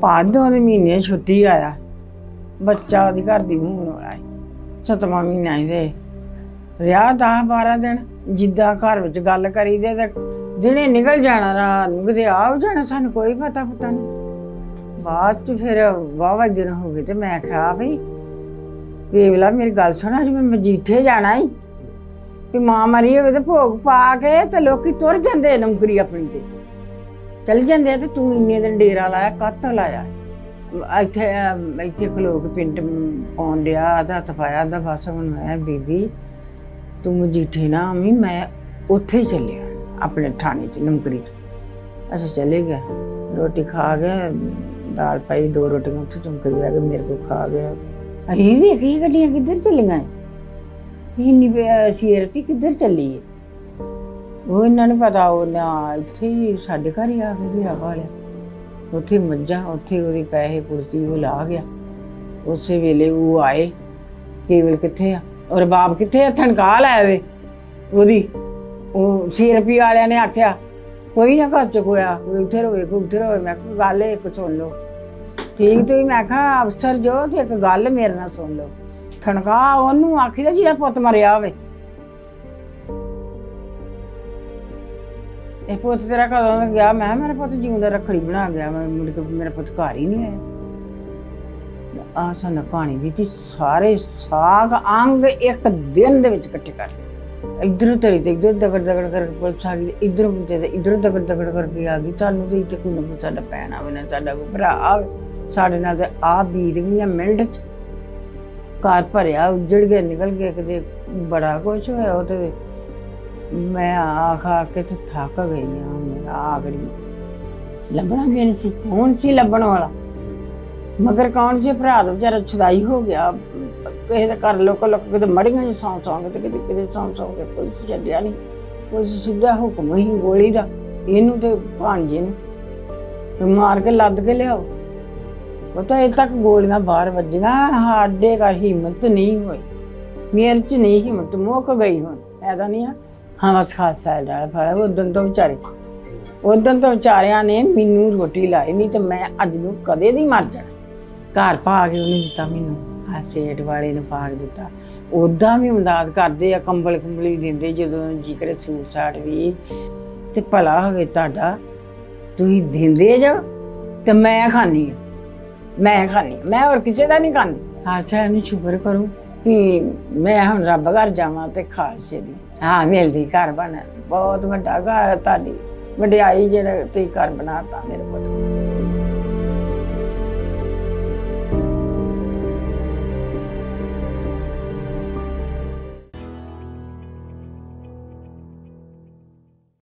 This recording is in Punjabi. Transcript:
ਭਾਦੋਂ ਦੇ ਮਹੀਨੇ ਛੁੱਟੀ ਆਇਆ। ਬੱਚਾ ਉਹਦੀ ਘਰ ਦੀ ਮੂੰਹ ਹੋਇਆ ਸਤਵਾਂ ਮਹੀਨਾ ਇਹਦੇ ਰਿਆ 10 12 ਦਿਨ, ਜਿੱਦਾਂ ਘਰ ਵਿੱਚ ਗੱਲ ਕਰੀਦੇ ਤੇ ਦਿਨੇ ਨਿਕਲ ਜਾਣਾ, ਰਾਤ ਨੂੰ ਕਿਤੇ ਆ ਜਾਣਾ, ਸਾਨੂੰ ਕੋਈ ਪਤਾ ਪਤਾ ਨਹੀਂ। ਬਾਅਦ ਚ ਫਿਰ ਵਾਵਾ ਦਿਨ ਹੋ ਗਏ ਤੇ ਮੈਂ ਕਿਹਾ ਵੀ ਵੇਵਲਾ ਮੇਰੀ ਗੱਲ ਸੁਣਾ, ਅੱਜ ਮੈਂ ਮਜੀਠੇ ਜਾਣਾ ਹੀ ਵੀ ਮਾਂ ਮਰੀ ਹੋਵੇ ਤੇ ਭੋਗ ਪਾ ਕੇ ਤੇ ਲੋਕੀ ਤੁਰ ਜਾਂਦੇ ਨੌਕਰੀ ਆਪਣੀ ਤੇ। ਚਲ ਜਾਂਦੇ ਆ ਤੇ ਤੂੰ ਇੰਨੇ ਦਿਨ ਡੇਰਾ ਲਾਇਆ, ਕੱਤ ਲਾਇਆ। ਇੱਥੇ ਇੱਥੇ ਖਲੋ ਪਿੰਡ ਪਾਉਣ ਡਿਆ ਦਾ ਤਫਾਇਆ ਦਾ ਬਸ ਹੁਣ ਮੈਂ ਬੀਬੀ, ਤੂੰ ਮਜੀਠੇ ਨਾ ਆਵੀਂ, ਮੈਂ ਉੱਥੇ ਹੀ ਚੱਲਿਆ, ਆਪਣੇ ਥਾਣੇ 'ਚ ਨੌਕਰੀ ਚ। ਅੱਛਾ ਚਲੇ ਗਿਆ ਰੋਟੀ ਖਾ ਗਿਆ ਦਾਲ ਪਾਈ, ਦੋ ਰੋਟੀਆਂ ਉੱਥੇ ਚੁੰਕਰੀ ਬੈ ਕੇ ਮੇਰੇ ਕੋਲ ਖਾ ਗਿਆ। ਅਸੀਂ ਵੀ ਕੀ ਗੱਡੀਆਂ ਕਿੱਧਰ ਚੱਲੀਆਂ? ਇੰਨੀ ਸੀਆਰਪੀ ਕਿੱਧਰ ਚੱਲੀ ਹੈ ਉਹ ਇਹਨਾਂ ਨੂੰ ਪਤਾ, ਉਹ ਨਾ ਇੱਥੇ ਹੀ ਸਾਡੇ ਘਰ ਹੀ ਆ ਕੇ ਘੇਰਾ ਪਾ ਲਿਆ। ਉੱਥੇ ਮੱਝਾਂ, ਉੱਥੇ ਉਹਦੇ ਪੈਸੇ ਕੁਰਸੀ ਉਹ ਲਾ ਗਿਆ। ਉਸੇ ਵੇਲੇ ਉਹ ਆਏ, ਕੇਵਲ ਕਿੱਥੇ ਆ? ਔਰ ਬਾਪ ਕਿੱਥੇ ਆ? ਥਣਕਾ ਲੈ ਵੇ ਉਹਦੀ, ਉਹ ਸੀਆਰਪੀ ਵਾਲਿਆਂ ਨੇ ਆਖਿਆ, ਕੋਈ ਨਾ ਘਰ ਚ ਕੋਇਆ ਕੋਈ ਉੱਥੇ ਰੋਵੇ, ਕੋਈ ਉੱਥੇ ਰੋਵੇ। ਮੈਂ ਕਿਹਾ, ਗੱਲ ਇੱਕ ਸੁਣ ਲਓ। ਠੀਕ ਤੁਸੀਂ? ਮੈਂ ਕਿਹਾ ਅਫਸਰ ਜੋ, ਤੇ ਇੱਕ ਗੱਲ ਮੇਰੇ ਨਾਲ ਸੁਣ ਲਓ। ਥਣਕਾ ਉਹਨੂੰ ਆਖੀਦਾ ਜਿਹਦਾ ਪੁੱਤ ਮਰਿਆ ਹੋਵੇ। ਇਹ ਪੁੱਤ ਤੇਰਾ ਕਦੋਂ ਦਾ ਗਿਆ? ਮੈਂ ਕਿਹਾ ਮੇਰਾ ਪੁੱਤ ਜਿਉਂਦਾ ਰੱਖੜੀ ਬਣਾ ਗਿਆ ਮੈਂ ਮੁੜ ਕੇ ਮੇਰਾ ਪੁੱਤ ਘਰ ਹੀ ਨਹੀਂ ਆਇਆ। ਆ ਸਾਨੂੰ ਕਹਾਣੀ ਵੀ ਤੀ, ਸਾਰੇ ਸਾਗ ਅੰਗ ਇੱਕ ਦਿਨ ਦੇ ਵਿੱਚ ਇਕੱਠੇ ਕਰ ਲਏ। ਇਧਰੋਂ ਤੇਰੀ ਤੇ ਇਧਰ ਦਗੜ ਦਗੜ ਕਰਕੇ ਪੁਲਿਸ ਆ ਗਈ, ਇਧਰੋਂ ਤੇ ਇਧਰੋਂ ਦਗੜ ਦਗੜ ਕਰਕੇ ਆ ਗਈ। ਸਾਨੂੰ ਤੇ ਇੱਥੇ ਕੋਈ ਨਾ ਸਾਡਾ ਭੈਣ ਆਵੇ, ਨਾ ਸਾਡਾ ਕੋਈ ਭਰਾ ਆਵੇ। ਸਾਡੇ ਨਾਲ ਤੇ ਆ ਬੀਤ ਗਈਆਂ ਮਿੰਟ ਚ। ਘਰ ਭਰਿਆ, ਉੱਜੜ ਗਿਆ ਨਿਕਲ ਗਿਆ ਕਿਤੇ ਬੜਾ ਕੁਛ ਹੋਇਆ ਉਹ ਤੇ। ਮੈਂ ਆ ਖਾ ਕੇ ਤੇ ਥੱਕ ਗਈ ਆ ਮੇਰਾ ਆਗੜੀ ਲੱਭਣਾ ਮੇਰੇ ਸੀ? ਕੌਣ ਸੀ ਲੱਭਣ ਵਾਲਾ? ਮਗਰ ਕੌਣ ਸੀ? ਭਰਾ ਦਾ ਵਿਚਾਰਾ ਛੁਦਾਈ ਹੋ ਗਿਆ। ਕਿਸੇ ਦਾ ਘਰ ਲੋਕ ਲੋਕ ਕਿਤੇ ਮੜੀਆਂ ਚ ਸੌਂ ਸੌਂ ਕੇ ਤੇ ਕਿਤੇ ਕਿਤੇ ਸੌਂ ਸੌਂ ਕੇ ਪੁਲਿਸ ਛੱਡਿਆ ਨਹੀਂ। ਪੁਲਿਸ ਸਿੱਧਾ ਹੁਕਮ ਹੀ ਗੋਲੀ ਦਾ। ਇਹਨੂੰ ਤੇ ਭਾਂਜੇ ਨੂੰ। ਮਾਰ ਕੇ ਲੱਦ ਕੇ ਲਿਆਓ। ਉਹ ਤਾਂ ਇਹ ਤੱਕ ਗੋਲੀਆਂ ਬਾਹਰ ਵੱਜੀਆਂ ਸਾਡੇ ਘਰ ਹਿੰਮਤ ਨਹੀਂ ਹੋਈ। ਮੇਰੇ ਚ ਨਹੀਂ ਹਿੰਮਤ, ਮੁੱਕ ਗਈ ਹੁਣ, ਐਦਾ ਨਹੀਂ ਆ। ਹਾਂ, ਬਸ ਖਾਲਸਾ ਡਾਲ ਫੜਾ ਉਦੋਂ ਤੋਂ ਵਿਚਾਰੇ। ਉਦੋਂ ਤੋਂ ਵਿਚਾਰਿਆਂ ਨੇ ਮੈਨੂੰ ਰੋਟੀ ਲਾਈ ਨਹੀਂ ਤੇ ਮੈਂ ਅੱਜ ਨੂੰ ਕਦੇ ਨਹੀਂ ਮਰ ਜਾਣਾ। ਘਰ ਪਾ ਕੇ ਉਹਨੇ ਦਿੱਤਾ ਮੈਨੂੰ ਆ ਸੇਠ ਵਾਲੇ ਨੇ ਪਾ ਕੇ ਦਿੱਤਾ। ਉਦਾਂ ਵੀ ਮਦਦ ਕਰਦੇ ਆ, ਕੰਬਲ ਕੁੰਬਲ ਵੀ ਦਿੰਦੇ ਜਦੋਂ ਜੀ ਸੂਟ ਸਾਟ ਵੀ। ਤੇ ਭਲਾ ਹੋਵੇ ਤੁਹਾਡਾ, ਤੁਸੀਂ ਦਿੰਦੇ ਜਾ ਤੇ ਮੈਂ ਖਾਣੀ ਆ। ਮੈਂ ਖਾਣੀ ਮੈਂ ਹੋਰ ਕਿਸੇ ਦਾ ਨਹੀਂ ਖਾਂਦੀ। ਅੱਛਾ ਇਹਨੂੰ ਸ਼ੁਕਰ ਕਰੂੰ। ਕਿ ਮੈਂ ਹੁਣ ਰੱਬ ਘਰ ਜਾਵਾਂ ਤੇ ਖਾਲਸੇ ਦੀ। ਹਾਂ ਮਿਲਦੀ ਘਰ ਬਣ। ਬਹੁਤ ਵੱਡਾ ਘਰ ਤੁਹਾਡੀ। ਵਡਿਆਈ ਜਿਹੜਾ ਤੁਸੀਂ ਘਰ ਬਣਾਤਾ ਮੇਰੇ ਪੁੱਤ।